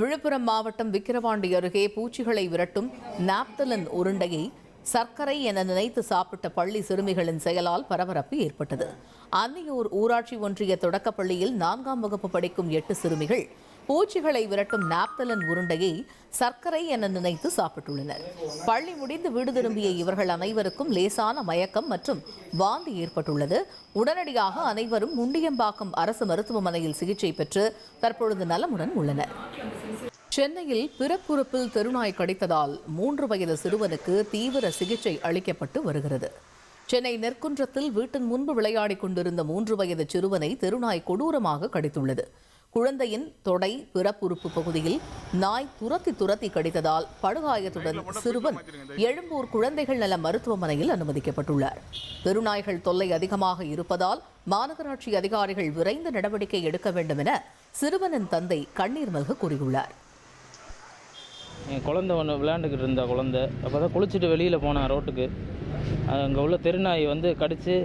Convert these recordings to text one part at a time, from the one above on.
விழுப்புரம் மாவட்டம் விக்கிரவாண்டி அருகே பூச்சிகளை விரட்டும் நாப்தலன் உருண்டையை சர்க்கரை என நினைத்து சாப்பிட்ட பள்ளி சிறுமிகளின் செயலால் பரபரப்பு ஏற்பட்டது. அன்னியூர் ஊராட்சி ஒன்றிய தொடக்கப்பள்ளியில் நான்காம் வகுப்பு படிக்கும் எட்டு சிறுமிகள் பூச்சிகளை விரட்டும் நாப்தலன் உருண்டையை சர்க்கரை என நினைத்து சாப்பிட்டுள்ளனர். பள்ளி முடிந்து வீடு திரும்பிய இவர்கள் அனைவருக்கும் லேசான மயக்கம் மற்றும் வாந்தி ஏற்பட்டுள்ளது. உடனடியாக அனைவரும் முண்டியம்பாக்கம் அரசு மருத்துவமனையில் சிகிச்சை பெற்று தற்பொழுது நலமுடன் உள்ளனர். சென்னையில் பிறப்புறுப்பில் தெருநாய் கடித்ததால் மூன்று வயது சிறுவனுக்கு தீவிர சிகிச்சை அளிக்கப்பட்டு வருகிறது. சென்னை நெற்குன்றத்தில் வீட்டின் முன்பு விளையாடிக் கொண்டிருந்த மூன்று வயது சிறுவனை தெருநாய் கொடூரமாக கடித்துள்ளது. குழந்தையின் தொடை பிறப்புறுப்பு பகுதியில் நாய் துரத்தி துரத்தி கடித்ததால் படுகாயத்துடன் சிறுவன் எழும்பூர் குழந்தைகள் நல மருத்துவமனையில் அனுமதிக்கப்பட்டுள்ளார். தெருநாய்கள் தொல்லை அதிகமாக இருப்பதால் மாநகராட்சி அதிகாரிகள் விரைந்து நடவடிக்கை எடுக்க வேண்டும் என சிறுவனின் தந்தை கண்ணீர் மல்க கூறியுள்ளார். என் குழந்த ஒன்று விளையாண்டுக்கிட்டு இருந்தா குழந்த. அப்போ தான் குளிச்சுட்டு வெளியில் போனேன் ரோட்டுக்கு. அங்கே உள்ள தெருநாய் வந்து கடித்து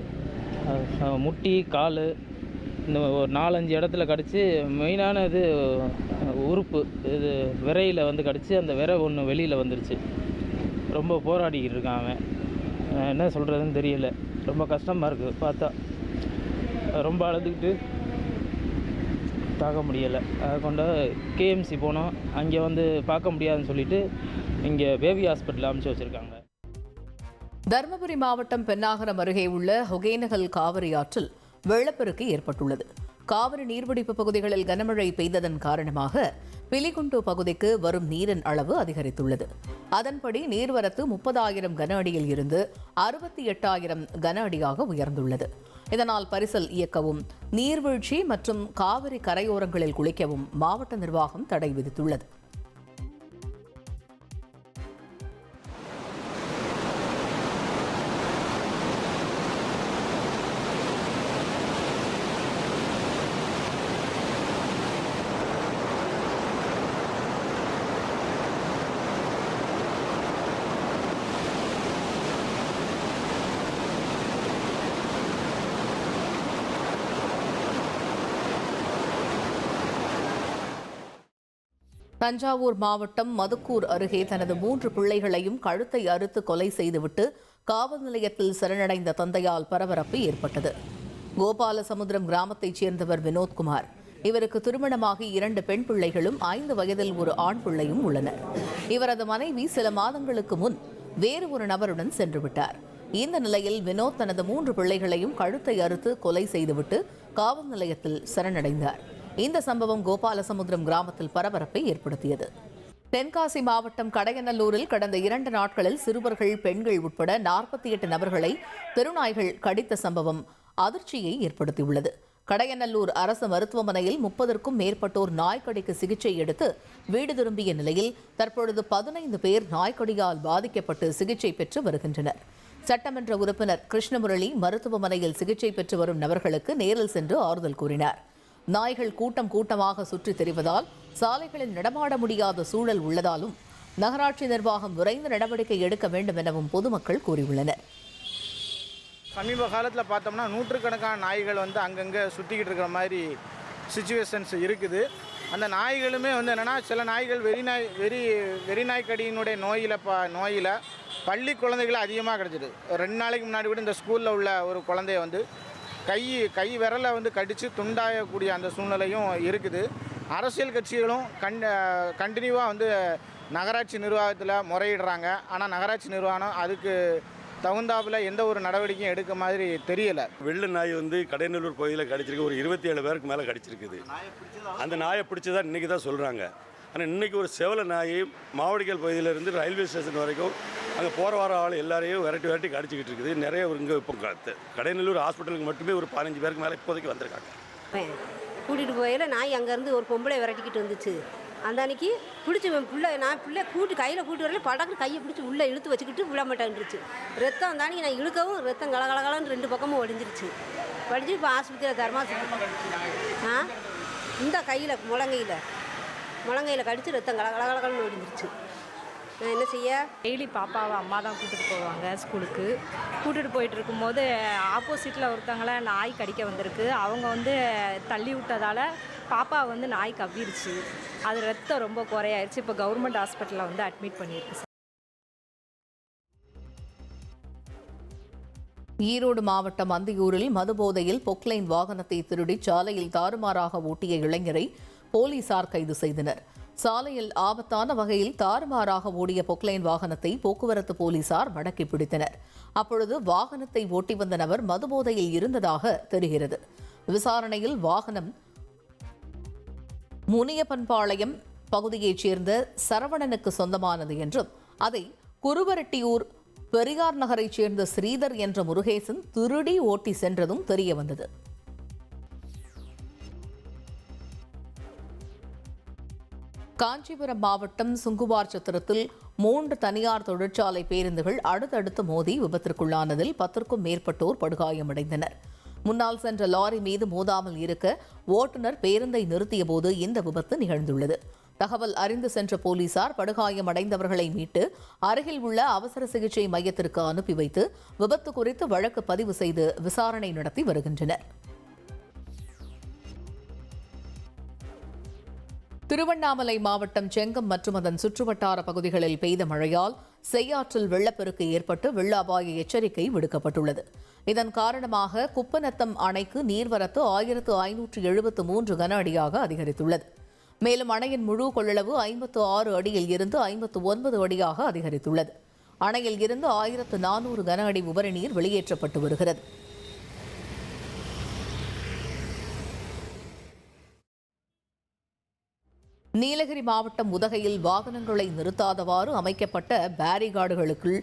முட்டி கால் இந்த ஒரு நாலஞ்சு இடத்துல கடித்து மெயினான இது உறுப்பு இது விரையில் வந்து கடித்து அந்த விரை ஒன்று வெளியில் வந்துருச்சு. ரொம்ப போராடிக்கிட்டு இருக்கான் அவன். என்ன சொல்கிறதுன்னு தெரியல. ரொம்ப கஷ்டமாக இருக்குது பார்த்தா. ரொம்ப அழுதுகிட்டு தாக்க முடியலை. அதை கொண்டு கேஎம்சி போனோம். அங்கே வந்து பார்க்க முடியாதுன்னு சொல்லிட்டு இங்கே பேபி ஹாஸ்பிட்டல் அமைச்சு வச்சுருக்காங்க. தருமபுரி மாவட்டம் பென்னாகரம் அருகே உள்ள ஒகேனகல் காவிரி ஆற்றில் வெள்ளப்பெருக்கு ஏற்பட்டுள்ளது. காவிரி நீர்பிடிப்பு பகுதிகளில் கனமழை பெய்ததன் காரணமாக பிலிகுண்டு பகுதிக்கு வரும் நீரின் அளவு அதிகரித்துள்ளது. அதன்படி நீர்வரத்து முப்பதாயிரம் கன அடியில் இருந்து அறுபத்தி எட்டாயிரம் கன அடியாக உயர்ந்துள்ளது. இதனால் பரிசல் இயக்கவும் நீர்வீழ்ச்சி மற்றும் காவிரி கரையோரங்களில் குளிக்கவும் மாவட்ட நிர்வாகம் தடை விதித்துள்ளது. தஞ்சாவூர் மாவட்டம் மதுக்கூர் அருகே தனது மூன்று பிள்ளைகளையும் கழுத்தை அறுத்து கொலை செய்துவிட்டு காவல் நிலையத்தில் சரணடைந்த தந்தையால் பரபரப்பு ஏற்பட்டது. கோபாலசமுத்திரம் கிராமத்தைச் சேர்ந்தவர் வினோத்குமார். இவருக்கு திருமணமாகி இரண்டு பெண் பிள்ளைகளும் ஐந்து வயதில் ஒரு ஆண் பிள்ளையும் உள்ளனர். இவரது மனைவி சில மாதங்களுக்கு முன் வேறு ஒரு நபருடன் சென்றுவிட்டார். இந்த நிலையில் வினோத் தனது மூன்று பிள்ளைகளையும் கழுத்தை அறுத்து கொலை செய்துவிட்டு காவல் நிலையத்தில் சரணடைந்தார். இந்த சம்பவம் கோபாலசமுத்திரம் கிராமத்தில் பரபரப்பை ஏற்படுத்தியது. தென்காசி மாவட்டம் கடையநல்லூரில் கடந்த இரண்டு நாட்களில் சிறுவர்கள் பெண்கள் உட்பட நாற்பத்தி எட்டு நபர்களை தெருநாய்கள் கடித்த சம்பவம் அதிர்ச்சியை ஏற்படுத்தியுள்ளது. கடையநல்லூர் அரசு மருத்துவமனையில் முப்பதற்கும் மேற்பட்டோர் நாய்க்கடிக்கு சிகிச்சை எடுத்து வீடு திரும்பிய நிலையில் தற்பொழுது பதினைந்து பேர் நாய்க்கடியால் பாதிக்கப்பட்டு சிகிச்சை பெற்று வருகின்றனர். சட்டமன்ற உறுப்பினர் கிருஷ்ணமுரளி மருத்துவமனையில் சிகிச்சை பெற்று வரும் நபர்களுக்கு நேரில் சென்று ஆறுதல் கூறினார். நாய்கள் கூட்டம் கூட்டமாக சுற்றித் தெரிவதால் சாலைகளில் நடமாட முடியாத சூழல் உள்ளதாலும் நகராட்சி நிர்வாகம் விரைந்து நடவடிக்கை எடுக்க வேண்டும் எனவும் பொதுமக்கள் கூறியுள்ளனர். சமீப காலத்தில் பார்த்தோம்னா நூற்றுக்கணக்கான நாய்கள் வந்து அங்கங்கே சுற்றிக்கிட்டு இருக்கிற மாதிரி சுச்சுவேஷன்ஸ் இருக்குது. அந்த நாய்களுமே வந்து என்னென்னா சில நாய்கள் வெறி நாய் வெறி வெறி நாய்க்கடியினுடைய நோயில் ப நோயில் பள்ளி குழந்தைகளை அதிகமாக கிடச்சிது. ரெண்டு நாளைக்கு முன்னாடி கூட இந்த ஸ்கூலில் உள்ள ஒரு குழந்தைய வந்து கை கை விரலை வந்து கடித்து துண்டாயக்கூடிய அந்த சூழ்நிலையும் இருக்குது. அரசியல் கட்சிகளும் கண் கண்டினியூவாக வந்து நகராட்சி நிர்வாகத்தில் முறையிடுறாங்க. ஆனால் நகராட்சி நிர்வாகம் அதுக்கு தகுந்தாப்புல எந்த ஒரு நடவடிக்கையும் எடுக்க மாதிரி தெரியலை. வெள்ளு நாய் வந்து கடைநல்லூர் பகுதியில் கடிச்சிருக்கு. ஒரு இருபத்தி ஏழு பேருக்கு மேலே கடிச்சிருக்குது. அந்த நாயை பிடிச்சதா இன்றைக்கி தான் சொல்கிறாங்க ஆனால் இன்றைக்கி ஒரு செவல நாய் மாவடிக்கல் பகுதியிலேருந்து ரயில்வே ஸ்டேஷன் வரைக்கும் அங்கே போகிற வர ஆள் எல்லாரையும் விரட்டி விரட்டி கடிச்சிக்கிட்டு இருக்குது. நிறைய இங்கே இப்போ கடைநல்லூர் ஹாஸ்பிட்டலுக்கு மட்டுமே ஒரு பதினஞ்சு பேருக்கு மேலே இப்போதைக்கு வந்திருக்காங்க. கூட்டிகிட்டு போயில நாய் அங்கேருந்து ஒரு பொம்பளை விரட்டிக்கிட்டு வந்துச்சு. அந்த அன்னைக்கு பிடிச்சி பிள்ளை நான் பிள்ளை கூட்டி கையில் கூட்டி வரல படக்கு கையை பிடிச்சி உள்ளே இழுத்து வச்சுக்கிட்டு விட மாட்டேன்ருச்சு ரத்தம் தாண்டி நான் இழுக்கவும் ரத்தம் கலகலகலன்னு ரெண்டு பக்கமும் ஒடிஞ்சிருச்சு. வடிஞ்சு இப்போ ஆஸ்பத்திரியில் தர்மாஸ்பத்திரி ஆ? இந்த கையில் முழங்கையில் முழங்கையில் கடித்து ரத்தம் கலகலகலகலன்னு ஒடிஞ்சிருச்சு. என்ன செய்ய? டெய்லி பாப்பாவை அம்மா தான் கூட்டிகிட்டு போவாங்க ஸ்கூலுக்கு. கூட்டிகிட்டு போயிட்டு இருக்கும்போது ஆப்போசிட்டில் ஒருத்தங்கள நாய் கடிக்க வந்திருக்கு. அவங்க வந்து தள்ளி விட்டதால் பாப்பா வந்து நாய் கவ்விருச்சு. அது ரத்தம் ரொம்ப குறையாயிருச்சு. இப்போ கவர்மெண்ட் ஹாஸ்பிட்டலில் வந்து அட்மிட் பண்ணியிருக்கு சார். ஈரோடு மாவட்டம் அந்தியூரில் மதுபோதையில் பொக்லைன் வாகனத்தை திருடி சாலையில் தாறுமாறாக ஓட்டிய இளைஞரை போலீசார் கைது செய்தனர். சாலையில் ஆபத்தான வகையில் தாறுமாறாக ஓடிய பொக்லைன் வாகனத்தை போக்குவரத்து போலீசார் மடக்கி பிடித்தனர். அப்பொழுது வாகனத்தை ஓட்டி வந்த நபர் மதுபோதையில் இருந்ததாக தெரிகிறது. விசாரணையில் வாகனம் முனியப்பன்பாளையம் பகுதியைச் சேர்ந்த சரவணனுக்கு சொந்தமானது என்றும் அதை குருவரட்டியூர் பெரியார் நகரைச் சேர்ந்த ஸ்ரீதர் என்ற முருகேசன் திருடி ஓட்டி சென்றதும் தெரியவந்தது காஞ்சிபுரம் மாவட்டம் சுங்குவார் சத்திரத்தில் மூன்று தனியார் தொழிற்சாலை பேருந்துகள் அடுத்தடுத்து மோதி விபத்திற்குள்ளானதில் பத்திற்கும் மேற்பட்டோர் படுகாயமடைந்தனர். முன்னால் சென்ற லாரி மீது மோதாமல் இருக்க ஓட்டுநர் பேருந்தை நிறுத்தியபோது இந்த விபத்து நிகழ்ந்துள்ளது. தகவல் அறிந்து சென்ற போலீசார் படுகாயமடைந்தவர்களை மீட்டு அருகில் உள்ள அவசர சிகிச்சை மையத்திற்கு அனுப்பி வைத்து விபத்து குறித்து வழக்கு பதிவு செய்து விசாரணை நடத்தி வருகின்றனர். திருவண்ணாமலை மாவட்டம் செங்கம் மற்றும் அதன் சுற்றுவட்டார பகுதிகளில் பெய்த மழையால் செய்யாற்றில் வெள்ளப்பெருக்கு ஏற்பட்டு வெள்ள அபாய எச்சரிக்கை விடுக்கப்பட்டுள்ளது. இதன் காரணமாக குப்பநத்தம் அணைக்கு நீர்வரத்து ஆயிரத்து ஐநூற்று எழுபத்து மூன்று கன அடியாக அதிகரித்துள்ளது. மேலும் அணையின் முழு கொள்ளளவு ஐம்பத்து ஆறு அடியில் இருந்து ஐம்பத்து ஒன்பது அடியாக அதிகரித்துள்ளது. அணையில் இருந்து ஆயிரத்து நானூறு கன அடி உபரி நீர் வெளியேற்றப்பட்டு வருகிறது. நீலகிரி மாவட்டம் உதகையில் வாகனங்களை நிறுத்தாதவாறு அமைக்கப்பட்ட பேரிகார்டுகளுக்குள்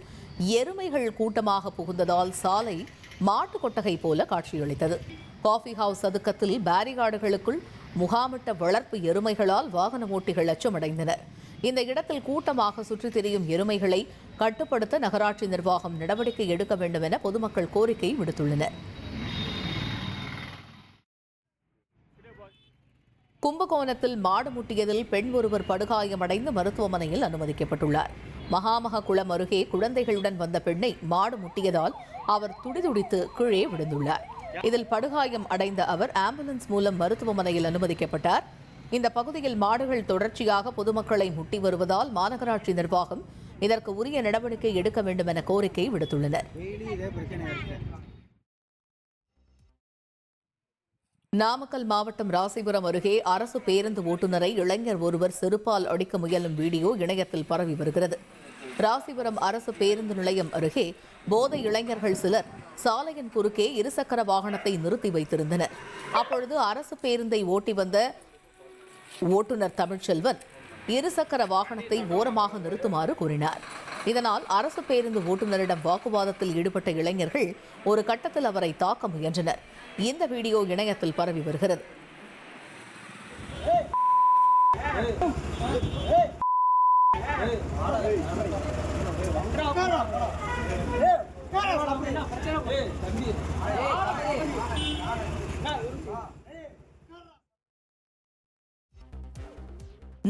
எருமைகள் கூட்டமாக புகுந்ததால் சாலை மாட்டுக் கொட்டகை போல காட்சியளித்தது. காஃபி ஹவுஸ் சதுக்கத்தில் பேரிகார்டுகளுக்குள் முகாமிட்ட வளர்ப்பு எருமைகளால் வாகன ஓட்டிகள் அச்சமடைந்தனர். இந்த இடத்தில் கூட்டமாக சுற்றித் திரியும் எருமைகளை கட்டுப்படுத்த நகராட்சி நிர்வாகம் நடவடிக்கை எடுக்க வேண்டும் என பொதுமக்கள் கோரிக்கை விடுத்துள்ளனர். கும்பகோணத்தில் மாடு முட்டியதில் பெண் ஒருவர் படுகாயமடைந்து மருத்துவமனையில் அனுமதிக்கப்பட்டுள்ளார். மகாமக குளம் அருகே குழந்தைகளுடன் வந்த பெண்ணை மாடு முட்டியதால் அவர் துடிதுடித்து கீழே விழுந்துள்ளார். இதில் படுகாயம் அடைந்த அவர் ஆம்புலன்ஸ் மூலம் மருத்துவமனையில் அனுமதிக்கப்பட்டார். இந்த பகுதியில் மாடுகள் தொடர்ச்சியாக பொதுமக்களை முட்டி வருவதால் மாநகராட்சி நிர்வாகம் இதற்கு உரிய நடவடிக்கை எடுக்க வேண்டும் என கோரிக்கை விடுத்துள்ளனர். நாமக்கல் மாவட்டம் ராசிபுரம் அருகே அரசு பேருந்து ஓட்டுநரை இளைஞர் ஒருவர் செருப்பால் அடிக்க முயலும் வீடியோ இணையத்தில் பரவி வருகிறது. ராசிபுரம் அரசு பேருந்து நிலையம் அருகே போதை இளைஞர்கள் சிலர் சாலையின் குறுக்கே இருசக்கர வாகனத்தை நிறுத்தி வைத்திருந்தனர். அப்பொழுது அரசு பேருந்தை ஓட்டி வந்த ஓட்டுநர் தமிழ்ச்செல்வன் இருசக்கர வாகனத்தை ஓரமாக நிறுத்துமாறு கூறினார். இதனால் அரசு பேருந்து ஓட்டுநரிடம் வாக்குவாதத்தில் ஈடுபட்ட இளைஞர்கள் ஒரு கட்டத்தில் அவரை தாக்க முயன்றனர். இந்த வீடியோ இணையத்தில் பரவி வருகிறது.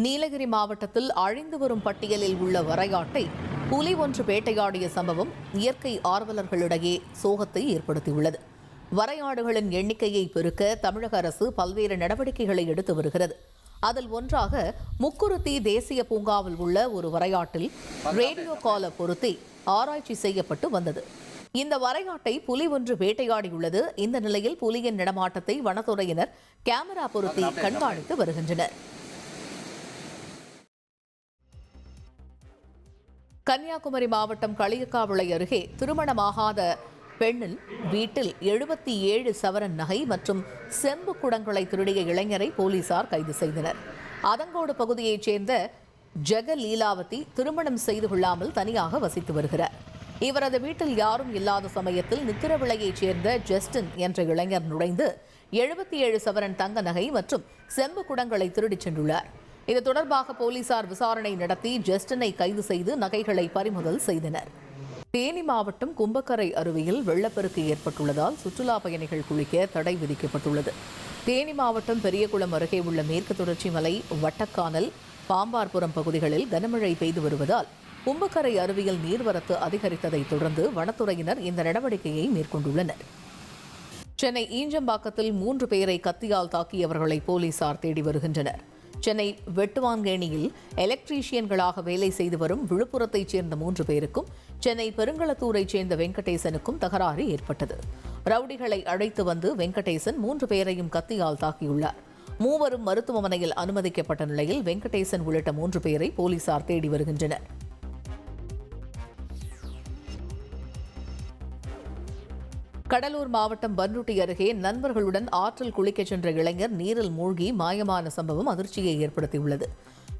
நீலகிரி மாவட்டத்தில் அழிந்து வரும் பட்டியலில் உள்ள வரையாட்டை புலி ஒன்று வேட்டையாடிய சம்பவம் இயற்கை ஆர்வலர்களிடையே சோகத்தை ஏற்படுத்தியுள்ளது. வரையாடுகளின் எண்ணிக்கையை பெருக்க தமிழக அரசு பல்வேறு நடவடிக்கைகளை எடுத்து வருகிறது. அதில் ஒன்றாக முக்குருத்தி தேசிய பூங்காவில் உள்ள ஒரு வரையாட்டில் ரேடியோ கால பொருத்தி ஆராய்ச்சி செய்யப்பட்டு வந்தது. இந்த வரையாட்டை புலி ஒன்று வேட்டையாடியுள்ளது. இந்த நிலையில் புலியின் நடமாட்டத்தை வனத்துறையினர் கேமரா பொருத்தி கண்காணித்து வருகின்றனர். கன்னியாகுமரி மாவட்டம் களியக்காவிளை அருகே திருமணமாகாத பெண்ணில் வீட்டில் எழுபத்தி ஏழு சவரன் நகை மற்றும் செம்பு குடங்களை திருடிய இளைஞரை போலீசார் கைது செய்தனர். அதங்கோடு பகுதியைச் சேர்ந்த ஜெக லீலாவதி திருமணம் செய்து கொள்ளாமல் தனியாக வசித்து வருகிறார். இவரது வீட்டில் யாரும் இல்லாத சமயத்தில் நித்திரவிளையைச் சேர்ந்த ஜஸ்டின் என்ற இளைஞர் நுழைந்து எழுபத்தி ஏழு சவரன் தங்க நகை மற்றும் செம்பு குடங்களை திருடிச் சென்றுள்ளார். இது தொடர்பாக போலீசார் விசாரணை நடத்தி ஜஸ்டினை கைது செய்து நகைகளை பறிமுதல் செய்தனர். தேனி மாவட்டம் கும்பக்கரை அருவியில் வெள்ளப்பெருக்கு ஏற்பட்டுள்ளதால் சுற்றுலா பயணிகள் குளிக்க தடை விதிக்கப்பட்டுள்ளது. தேனி மாவட்டம் பெரியகுளம் அருகே உள்ள மேற்கு தொடர்ச்சி மலை வட்டக்கானல் பாம்பார்புரம் பகுதிகளில் கனமழை பெய்து வருவதால் கும்பக்கரை அருவியில் நீர்வரத்து அதிகரித்ததைத் தொடர்ந்து வனத்துறையினர் இந்த நடவடிக்கையை மேற்கொண்டுள்ளனர். சென்னை ஈஞ்சம்பாக்கத்தில் மூன்று பேரை கத்தியால் தாக்கியவர்களை போலீசார் தேடி வருகின்றனர். சென்னை வெட்டுவான்கேணியில் எலக்ட்ரீஷியன்களாக வேலை செய்து வரும் விழுப்புரத்தைச் சேர்ந்த மூன்று பேருக்கும் சென்னை பெருங்களத்தூரைச் சேர்ந்த வெங்கடேசனுக்கும் தகராறு ஏற்பட்டது. ரவுடிகளை அழைத்து வந்து வெங்கடேசன் மூன்று பேரையும் கத்தியால் தாக்கியுள்ளார். மூவரும் மருத்துவமனையில் அனுமதிக்கப்பட்ட நிலையில் வெங்கடேசன் உள்ளிட்ட மூன்று பேரை போலீசார் தேடி வருகின்றனர். கடலூர் மாவட்டம் பன்ருட்டி அருகே நண்பர்களுடன் ஆற்றில் குளிக்கச் சென்ற இளைஞர் நீரில் மூழ்கி மாயமான சம்பவம் அதிர்ச்சியை ஏற்படுத்தியுள்ளது.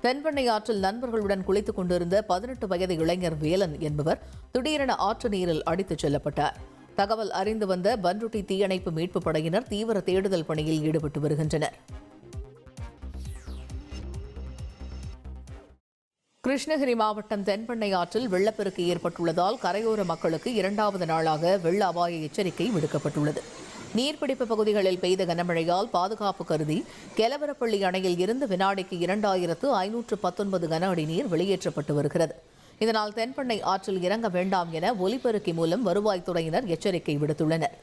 தென்பெண்ணை ஆற்றில் நண்பர்களுடன் குளித்துக் கொண்டிருந்த பதினெட்டு வயது இளைஞர் வேலன் என்பவர் திடீரென ஆற்று நீரில் அடித்துச் செல்லப்பட்டார். தகவல் அறிந்து வந்த பன்ருட்டி தீயணைப்பு மீட்புப் படையினர் தீவிர தேடுதல் பணியில் ஈடுபட்டு வருகின்றனர். கிருஷ்ணகிரி மாவட்டம் தென்பெண்ணை ஆற்றில் வெள்ளப்பெருக்கு ஏற்பட்டுள்ளதால் கரையோர மக்களுக்கு இரண்டாவது நாளாக வெள்ள அபாய எச்சரிக்கை விடுக்கப்பட்டுள்ளது. நீர்பிடிப்பு பகுதிகளில் பெய்த கனமழையால் பாதுகாப்பு கருதி கெலவரப்பள்ளி அணையில் இருந்து வினாடிக்கு இரண்டாயிரத்து ஐநூற்று பத்தொன்பது கன அடி நீர் வெளியேற்றப்பட்டு வருகிறது. இதனால் தென்பெண்ணை ஆற்றில் இறங்க வேண்டாம் என ஒலிபெருக்கி மூலம் வருவாய்த்துறையினர் எச்சரிக்கை விடுத்துள்ளனர்.